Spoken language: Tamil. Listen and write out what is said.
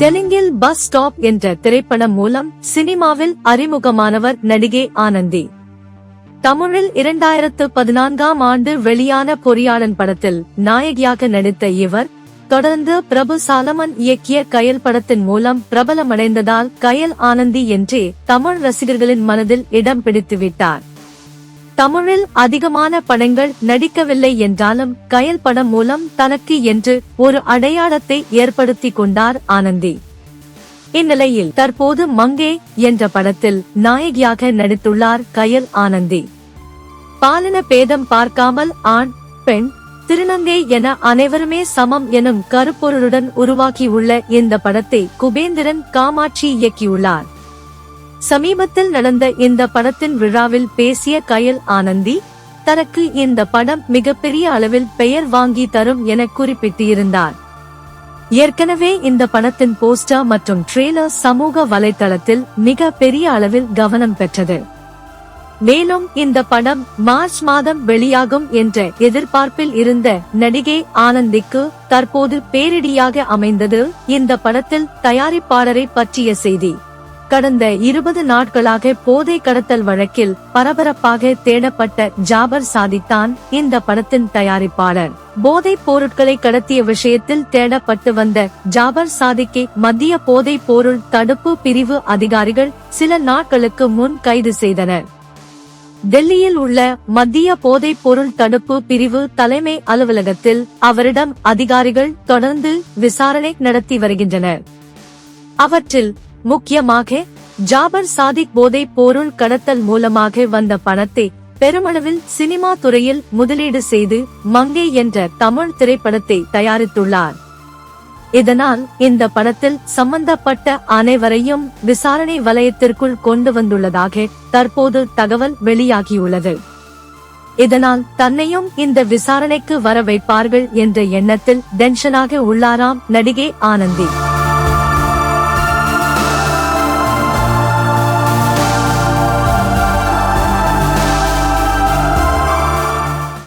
தெலுங்கில் பஸ் ஸ்டாப் என்ற திரைப்படம் மூலம் சினிமாவில் அறிமுகமானவர் நடிகை ஆனந்தி. தமிழில் இரண்டாயிரத்து பதினான்காம் ஆண்டு வெளியான பொறியாளன் படத்தில் நாயகியாக நடித்த இவர் தொடர்ந்து பிரபு சாலமன் இயக்கிய கயல் படத்தின் மூலம் பிரபலமடைந்ததால் கயல் ஆனந்தி என்றே தமிழ் ரசிகர்களின் மனதில் இடம் பிடித்துவிட்டார். தமிழில் அதிகமான படங்கள் நடிக்கவில்லை என்றாலும் கயல் படம் மூலம் தனக்கு என்று ஒரு அடையாளத்தை ஏற்படுத்தி கொண்டார் ஆனந்தி. இந்நிலையில் தற்போது மங்கே என்ற படத்தில் நாயகியாக நடித்துள்ளார் கயல் ஆனந்தி. பாலின பேதம் பார்க்காமல் ஆண் பெண் திருநங்கை என அனைவருமே சமம் எனும் கருப்பொருளுடன் உருவாக்கியுள்ள இந்த படத்தை குபேந்திரன் காமாட்சி இயக்கியுள்ளார். சமீபத்தில் நடந்த இந்த படத்தின் விழாவில் பேசிய கயல் ஆனந்தி தனக்கு இந்த படம் மிகப்பெரிய அளவில் பெயர் வாங்கி தரும் என குறிப்பிட்டிருந்தார். ஏற்கனவே இந்த படத்தின் போஸ்டர் மற்றும் ட்ரெய்லர் சமூக வலைதளத்தில் மிக பெரிய அளவில் கவனம் பெற்றது. மேலும் இந்த படம் மார்ச் மாதம் வெளியாகும் என்ற எதிர்பார்ப்பில் இருந்த நடிகை ஆனந்திக்கு தற்போது பேரிடியாக அமைந்தது. இந்த படத்தில் தயாரிப்பாளரை பற்றிய செய்தி. கடந்த இருபது நாட்களாக போதை கடத்தல் வழக்கில் பரபரப்பாக தேடப்பட்ட ஜாபர் சாதித்தான் இந்த படத்தின் தயாரிப்பாளர். போதைப் பொருட்களை கடத்திய விஷயத்தில் தேடப்பட்டு வந்த ஜாபர் சாதிக்கை மத்திய போதைப் பொருள் தடுப்பு பிரிவு அதிகாரிகள் சில நாட்களுக்கு முன் கைது செய்தனர். டெல்லியில் உள்ள மத்திய போதைப் பொருள் தடுப்பு பிரிவு தலைமை அலுவலகத்தில் அவரிடம் அதிகாரிகள் தொடர்ந்து விசாரணை நடத்தி வருகின்றனர். அவற்றில் முக்கியமாக ஜாபர் சாதிக் போதை பொருள் கடத்தல் மூலமாக வந்த பணத்தை பெருமளவில் சினிமா துறையில் முதலீடு செய்து மங்கை என்ற தமிழ் திரைப்படத்தை தயாரித்துள்ளார். இதனால் இந்த படத்தில் சம்பந்தப்பட்ட அனைவரையும் விசாரணை வலயத்திற்குள் கொண்டு வந்துள்ளதாக தற்போது தகவல் வெளியாகியுள்ளது. இதனால் தன்னையும் இந்த விசாரணைக்கு வர வைப்பார்கள் என்ற எண்ணத்தில் டென்ஷனாக உள்ளாராம் நடிகை ஆனந்தி.